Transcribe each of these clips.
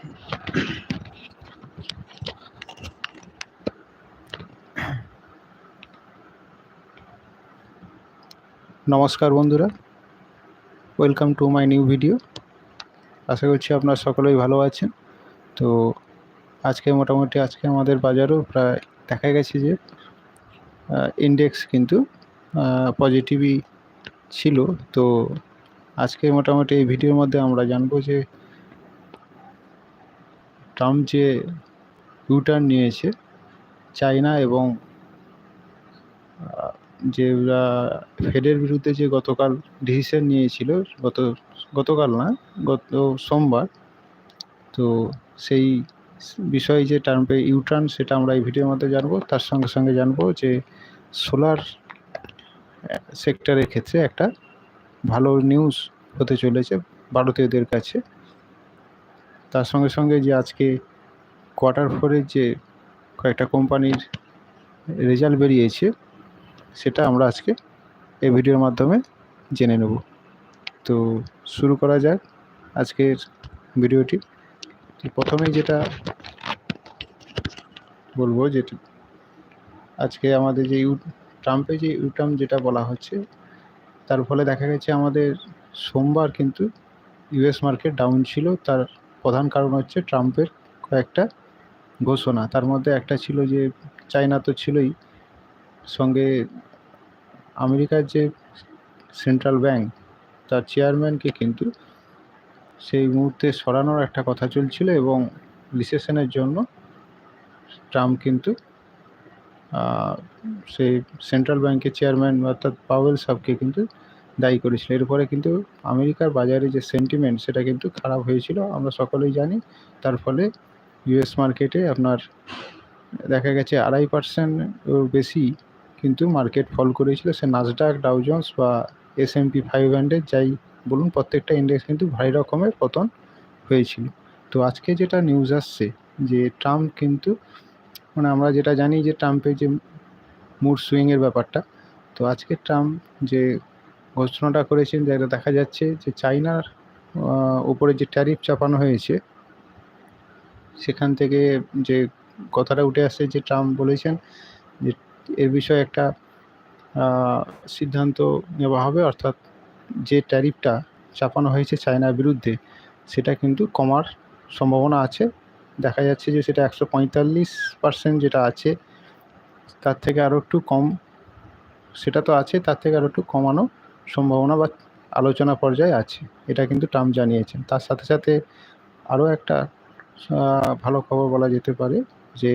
নমস্কার বন্ধুরা। Welcome to my new video আশা করছি আপনারা সকলেই ভালো আছেন। তো আজকে মোটামুটি আজকে আমাদের বাজারও প্রায় দেখা গেছে যে ইন্ডেক্স কিন্তু পজিটিভই ছিল। তো আজকে মোটামুটি এই ভিডিওর মধ্যে আমরা জানব যে ট্রাম্প যে ইউটার্ন নিয়েছে, চায়না এবং যে ফেডের বিরুদ্ধে যে গতকাল ডিসিশন নিয়েছিল, গত, গতকাল না, গত সোমবার, তো সেই বিষয়ে যে টার্মে ইউটার্ন সেটা আমরা এই ভিডিওর মধ্যে জানব। তার সঙ্গে সঙ্গে জানব যে সোলার সেক্টরের ক্ষেত্রে একটা ভালো নিউজ হতে চলেছে ভারতীয়দের কাছে। তার সঙ্গে সঙ্গে যে আজকে কোয়ার্টার ফোরের যে কয়েকটা কোম্পানির রেজাল্ট বেরিয়েছে, সেটা আমরা আজকে এই ভিডিওর মাধ্যমে জেনে নেব। তো শুরু করা যাক আজকের ভিডিওটি প্রথমেই যেটা বলব যেটা আজকে আমাদের যে ইউ ট্রাম্পে যে ইউটার্ম যেটা বলা হচ্ছে, তার ফলে দেখা গেছে আমাদের সোমবার কিন্তু ইউএস মার্কেট ডাউন ছিল, তার প্রধান কারণ হচ্ছে ট্রাম্পের কয়েকটা ঘোষণা। তার মধ্যে একটা ছিল যে, চায়না তো ছিলই। সঙ্গে আমেরিকার যে সেন্ট্রাল ব্যাংক, তার চেয়ারম্যানকে কিন্তু সেই মুহূর্তে সরানোর একটা কথা চলছিল এবং রিসেশনের জন্য ট্রাম্প কিন্তু সেই সেন্ট্রাল ব্যাংকের চেয়ারম্যান অর্থাৎ পাওয়েল সাহকে কিন্তু দায়ী করেছিল। এরপরে কিন্তু আমেরিকার বাজারে যে সেন্টিমেন্ট সেটা কিন্তু খারাপ হয়েছিল। আমরা সকলেই জানি, তার ফলে ইউএস মার্কেটে আপনার দেখা গেছে আড়াই পার্সেন্ট বেশি কিন্তু মার্কেট ফল করেছিল। সে নাজডাক ডাউজন্স বা S M P five hundred যাই বলুন, প্রত্যেকটা ইন্ডেক্স কিন্তু ভারী রকমের পতন হয়েছিল। তো আজকে যেটা নিউজ আসছে, যে ট্রাম্প কিন্তু মানে আমরা যেটা জানি যে ট্রাম্পের যে মুড সুইংয়ের ব্যাপারটা, তো আজকে ট্রাম্প যে ঘোষণাটা করেছেন যেটা দেখা যাচ্ছে যে চাইনার উপরে যে ট্যারিফ চাপানো হয়েছে, সেখান থেকে যে কথাটা উঠে আসছে যে ট্রাম্প বলেছেন যে এর বিষয়ে একটা সিদ্ধান্ত নেওয়া হবে, অর্থাৎ যে ট্যারিফটা চাপানো হয়েছে চায়নার বিরুদ্ধে, সেটা কিন্তু কমার সম্ভাবনা আছে। দেখা যাচ্ছে যে সেটা একশো পঁয়তাল্লিশ পার্সেন্ট যেটা আছে, তার থেকে আরও একটু কম, সেটা তো আছে, তার থেকে আরও একটু কমানো সম্ভাবনা বা আলোচনা পর্যায়ে আছে। এটা কিন্তু ট্রাম্প জানিয়েছেন। তার সাথে সাথে আরও একটা ভালো খবর বলা যেতে পারে যে,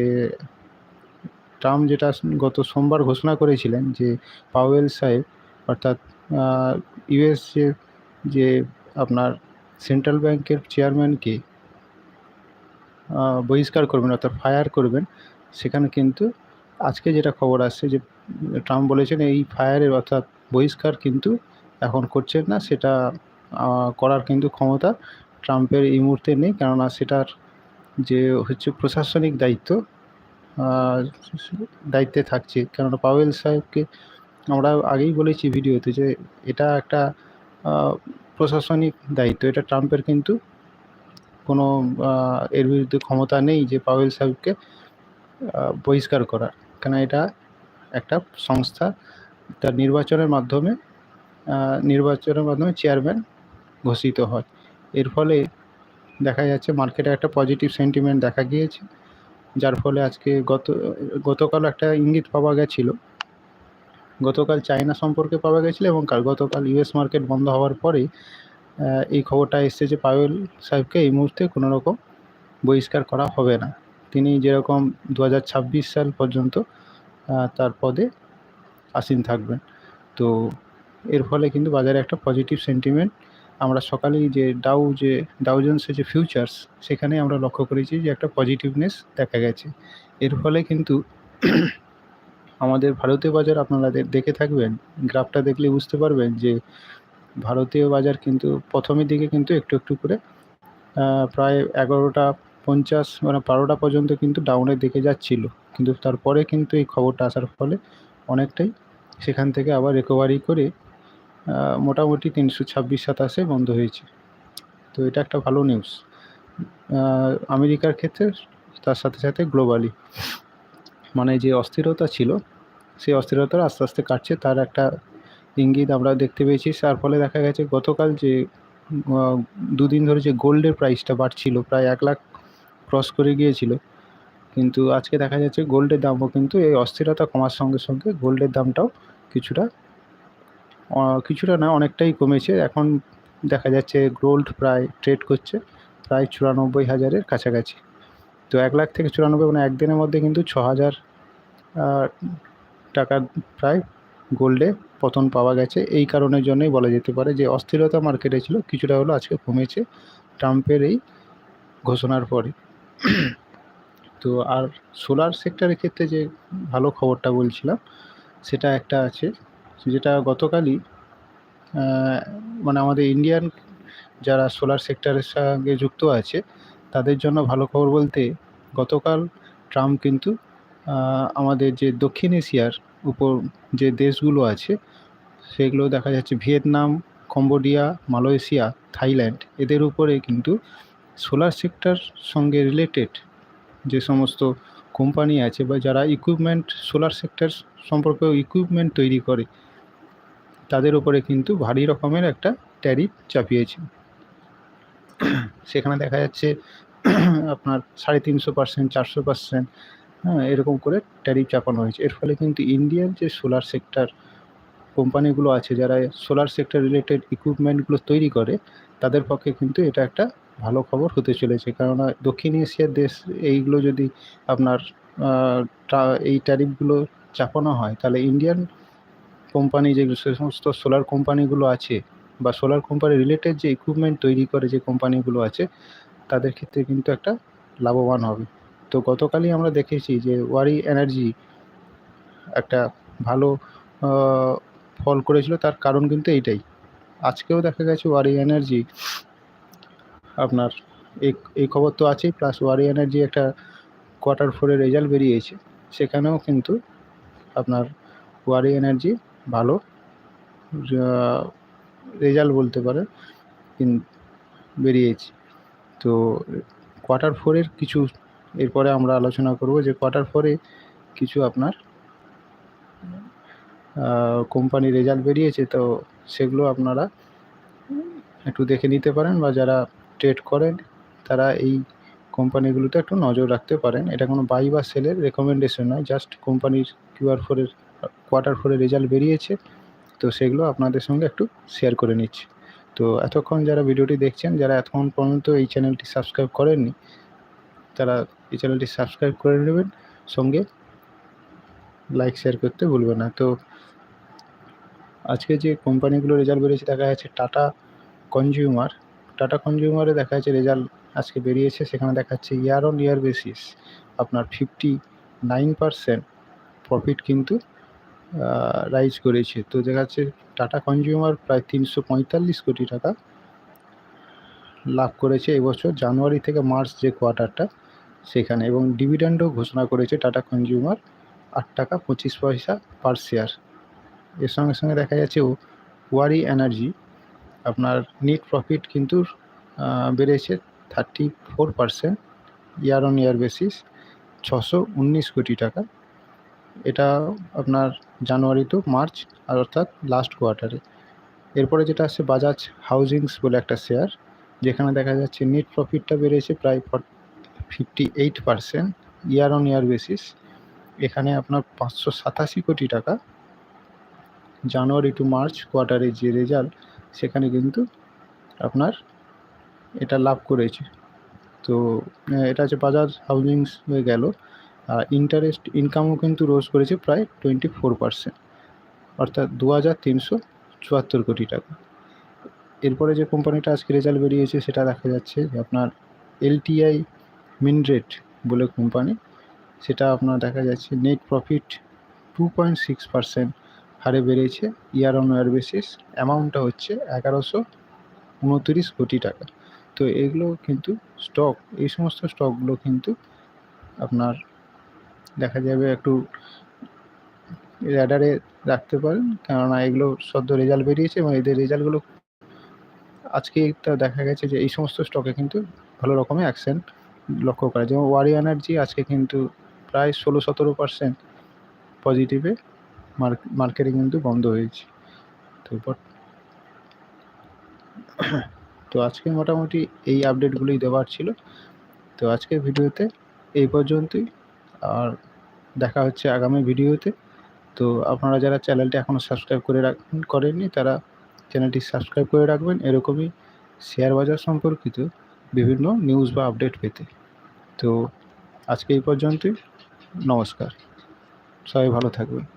ট্রাম্প যেটা গত সোমবার ঘোষণা করেছিলেন যে, পাওয়েল সাহেব অর্থাৎ ইউএস যে আপনার সেন্ট্রাল ব্যাংকের চেয়ারম্যানকে বহিষ্কার করবেন অর্থাৎ ফায়ার করবেন, সেখানে কিন্তু আজকে যেটা খবর আসছে যে, ট্রাম্প বলেছেন এই ফায়ারের অর্থাৎ বহিষ্কার কিন্তু এখন করছেন না, সেটা করার কিন্তু ক্ষমতা ট্রাম্পের এই মুহূর্তে নেই, কেননা সেটার যে হচ্ছে প্রশাসনিক দায়িত্ব দায়িত্বে থাকছে। কেননা পাওয়েল সাহেবকে আমরা আগেই বলেছি ভিডিওতে যে এটা একটা প্রশাসনিক দায়িত্ব, এটা ট্রাম্পের কিন্তু কোনো এর বিরুদ্ধে ক্ষমতা নেই যে পাওয়েল সাহেবকে বহিষ্কার করার। কেন এটা একটা সংস্থা তার নির্বাচনের মাধ্যমে নির্বাচনের মাধ্যমে চেয়ারম্যান ঘোষিত হয়। এর ফলে দেখা যাচ্ছে মার্কেটে একটা পজিটিভ সেন্টিমেন্ট দেখা গিয়েছে, যার ফলে আজকে গত, গতকাল একটা ইঙ্গিত পাওয়া গেছিল। গতকাল চায়না সম্পর্কে পাওয়া গেছিল এবং কাল, গতকাল ইউএস মার্কেট বন্ধ হওয়ার পরে এই খবরটা এসছে যে পায়েল সাহেবকে এই মুহূর্তে কোনো রকম বহিষ্কার করা হবে না। তিনি যেরকম দু হাজার ছাব্বিশ সাল পর্যন্ত তার পদে আসীন থাকবেন। তো এর ফলে কিন্তু বাজারে একটা পজিটিভ সেন্টিমেন্ট আমরা সকালেই যে ডাউ যে ডাউজন্সের যে ফিউচার্স সেখানে আমরা লক্ষ্য করেছি যে একটা পজিটিভনেস দেখা গেছে। এর ফলে কিন্তু আমাদের ভারতীয় বাজার আপনারা দেখে থাকবেন, গ্রাফটা দেখলে বুঝতে পারবেন যে ভারতীয় বাজার কিন্তু প্রথমের দিকে কিন্তু একটু একটু করে প্রায় এগারোটা পঞ্চাশ মানে বারোটা পর্যন্ত কিন্তু ডাউনের দিকে যাচ্ছিল। কিন্তু তারপরে কিন্তু এই খবরটা আসার ফলে অনেকটাই সেখান থেকে আবার রিকভারি করে মোটামুটি তিনশো ছাব্বিশ সাতাশে বন্ধ হয়েছে। তো এটা একটা ভালো নিউজ আমেরিকার ক্ষেত্রে তার সাথে সাথে গ্লোবালি মানে যে অস্থিরতা ছিল, সেই অস্থিরতা আস্তে আস্তে কাটছে। তার একটা ইঙ্গিত আমরা দেখতে পেয়েছি। তার ফলে দেখা গেছে গতকাল যে দুদিন ধরে যে গোল্ডের প্রাইসটা বাড়ছিল, প্রায় এক লাখ ক্রস করে গিয়েছিল কিন্তু আজকে দেখা যাচ্ছে গোল্ডের দামও কিন্তু এই অস্থিরতা কমার সঙ্গে সঙ্গে গোল্ডের দামটাও কিছুটা কিছুটা না, অনেকটাই কমেছে। এখন দেখা যাচ্ছে গোল্ড প্রায় ট্রেড করছে প্রায় চুরানব্বই হাজারের কাছাকাছি। তো এক লাখ থেকে চুরানব্বই মানে একদিনের মধ্যে কিন্তু ছ হাজার টাকার প্রায় গোল্ডে পতন পাওয়া গেছে। এই কারণের জন্যই বলা যেতে পারে যে অস্থিরতা মার্কেটে ছিল, কিছুটা হলো আজকে কমেছে ট্রাম্পের এই ঘোষণার পরে। তো আর সোলার সেক্টরের ক্ষেত্রে যে ভালো খবরটা বলছিলাম, সেটা একটা আছে। যেটা গতকালই মানে আমাদের ইন্ডিয়ান যারা সোলার সেক্টরের সঙ্গে যুক্ত আছে, তাদের জন্য ভালো খবর বলতে গতকাল ট্রাম্প কিন্তু আমাদের যে দক্ষিণ এশিয়ার উপর যে দেশগুলো আছে, সেগুলো দেখা যাচ্ছে ভিয়েতনাম, কম্বোডিয়া, মালয়েশিয়া, থাইল্যান্ড, এদের উপরে কিন্তু সোলার সেক্টর সঙ্গে রিলেটেড যে সমস্ত কোম্পানি আছে বা যারা ইকুইপমেন্ট সোলার সেক্টর সম্পর্কে ইকুইপমেন্ট তৈরি করে, তাদের উপরে কিন্তু ভারী রকমের একটা ট্যারিফ চাপিয়েছে। সেখানে দেখা যাচ্ছে আপনার সাড়ে তিনশো পার্সেন্ট চারশো পার্সেন্ট হ্যাঁ এরকম করে ট্যারিফ চাপানো হয়েছে। এর ফলে কিন্তু ইন্ডিয়ান যে সোলার সেক্টর কোম্পানিগুলো আছে, যারা সোলার সেক্টর রিলেটেড ইকুইপমেন্টগুলো তৈরি করে, তাদের পক্ষে কিন্তু এটা একটা ভালো খবর হতে চলেছে। কেননা দক্ষিণ এশিয়ার দেশ এইগুলো যদি আপনার এই ট্যারিফগুলো চাপানো হয়, তাহলে ইন্ডিয়ান কোম্পানি যে সমস্ত সোলার কোম্পানিগুলো আছে বা সোলার কোম্পানি রিলেটেড যে ইকুইপমেন্ট তৈরি করে যে কোম্পানিগুলো আছে, তাদের ক্ষেত্রে কিন্তু একটা লাভবান হবে। তো গতকালই আমরা দেখেছি যে ওয়ারি এনার্জি একটা ভালো ফল করেছিল, তার কারণ কিন্তু এইটাই। আজকেও দেখা গেছে ওয়ারি এনার্জি আপনার এই এই খবর তো আছেই প্লাস ওয়ারি এনার্জি একটা কোয়ার্টার ফোরের রেজাল্ট বেরিয়েছে, সেখানেও কিন্তু আপনার ওয়ারি এনার্জি ভালো রেজাল্ট বলতে পারে বেরিয়েছে। তো কোয়ার্টার ফোরের কিছু, এরপরে আমরা আলোচনা করব যে কোয়ার্টার ফোরে কিছু আপনার কোম্পানি রেজাল্ট বেরিয়েছে, তো সেগুলো আপনারা একটু দেখে নিতে পারেন বা যারা ট্রেড করেন, তারা এই কোম্পানিগুলোতে একটু নজর রাখতে পারেন। এটা কোনো বাই বা সেলের রেকমেন্ডেশন নয় জাস্ট কোম্পানির কিউআর ফোরের কোয়ার্টার ফোরের রেজাল্ট বেরিয়েছে, তো সেগুলো আপনাদের সঙ্গে একটু শেয়ার করে নিচ্ছি। তো এতক্ষণ যারা ভিডিওটি দেখছেন, যারা এতক্ষণ পর্যন্ত এই চ্যানেলটি সাবস্ক্রাইব করেননি, তারা এই চ্যানেলটি সাবস্ক্রাইব করে নেবেন। সঙ্গে লাইক শেয়ার করতে ভুলবেন না। তো আজকে যে কোম্পানিগুলো রেজাল্ট বেরিয়েছে, দেখা যাচ্ছে টাটা কনজিউমার টাটা কনজিউমারে দেখা যাচ্ছে রেজাল্ট আজকে বেরিয়েছে, সেখানে দেখাচ্ছে ইয়ার অন ইয়ার বেসিস আপনার ফিফটি নাইন পারসেন্ট প্রফিট কিন্তু রাইজ করেছে। তো দেখা যাচ্ছে টাটা কনজিউমার প্রায় তিনশো পঁয়তাল্লিশ কোটি টাকা লাভ করেছে এবছর, জানুয়ারি থেকে মার্চ যে কোয়ার্টারটা সেখানে। এবং ডিভিডেন্ডও ঘোষণা করেছে টাটা কনজিউমার আট টাকা পঁচিশ পয়সা পার শেয়ার এর সঙ্গে সঙ্গে দেখা যাচ্ছে ওয়ারি এনার্জি আপনার নেট প্রফিট কিন্তু বেড়েছে thirty four percent year on year basis ছশো উনিশ কোটি টাকা। এটা আপনার জানুয়ারি টু মার্চ আর অর্থাৎ লাস্ট কোয়ার্টারে এরপরে যেটা আছে বাজাজ হাউজিংস বলে একটা শেয়ার যেখানে দেখা যাচ্ছে নেট প্রফিটটা বেড়েছে প্রায় fifty eight percent year on year basis এখানে আপনার পাঁচশো সাতাশি কোটি টাকা। জানুয়ারি টু মার্চ কোয়ার্টারে যে রেজাল্ট সেখানে কিন্তু আপনার এটা লাভ করেছে। তো এটা হচ্ছে বাজাজ হাউজিংস হয়ে গেল। আর ইন্টারেস্ট ইনকামও কিন্তু রোজ করেছে প্রায় টোয়েন্টি ফোর পার্সেন্ট অর্থাৎ দু হাজার তিনশো চুয়াত্তর কোটি টাকা। এরপরে যে কোম্পানিটা আজকে রেজাল্ট বেরিয়েছে, সেটা দেখা যাচ্ছে যে আপনার এলটিআই মিনরেট বলে কোম্পানি সেটা আপনার দেখা যাচ্ছে net profit two point six percent হারে বেড়েছে ইয়ার অন ইয়ার বেসিস অ্যামাউন্টটা হচ্ছে এগারোশো উনতিরিশ কোটি টাকা। তো এগুলো কিন্তু স্টক এই সমস্ত স্টকগুলো কিন্তু আপনার দেখা যাবে একটু র্যাডারে রাখতে পারেন। কেননা এগুলো সদ্য রেজাল্ট বেরিয়েছে এবং এদের রেজাল্টগুলো আজকে দেখা গেছে যে এই সমস্ত স্টকে কিন্তু ভালো রকমের অ্যাকশন লক্ষ্য করা যেমন ওয়ারি এনার্জি আজকে কিন্তু প্রায় ষোলো সতেরো পার্সেন্ট পজিটিভে মার্কেটে কিন্তু বন্ধ হয়েছে। তো বট তো আজকে মোটামুটি এই আপডেটগুলোই দেওয়ার ছিল। তো আজকের ভিডিওতে এই পর্যন্তই। আর দেখা হচ্ছে আগামী ভিডিওতে। তো আপনারা যারা চ্যানেলটি এখনও সাবস্ক্রাইব করে রাখ, করেননি, তারা চ্যানেলটি সাবস্ক্রাইব করে রাখবেন। এরকমই শেয়ার বাজার সম্পর্কিত বিভিন্ন নিউজ বা আপডেট পেতে। তো আজকে এই পর্যন্তই। নমস্কার। সবাই ভালো থাকবেন।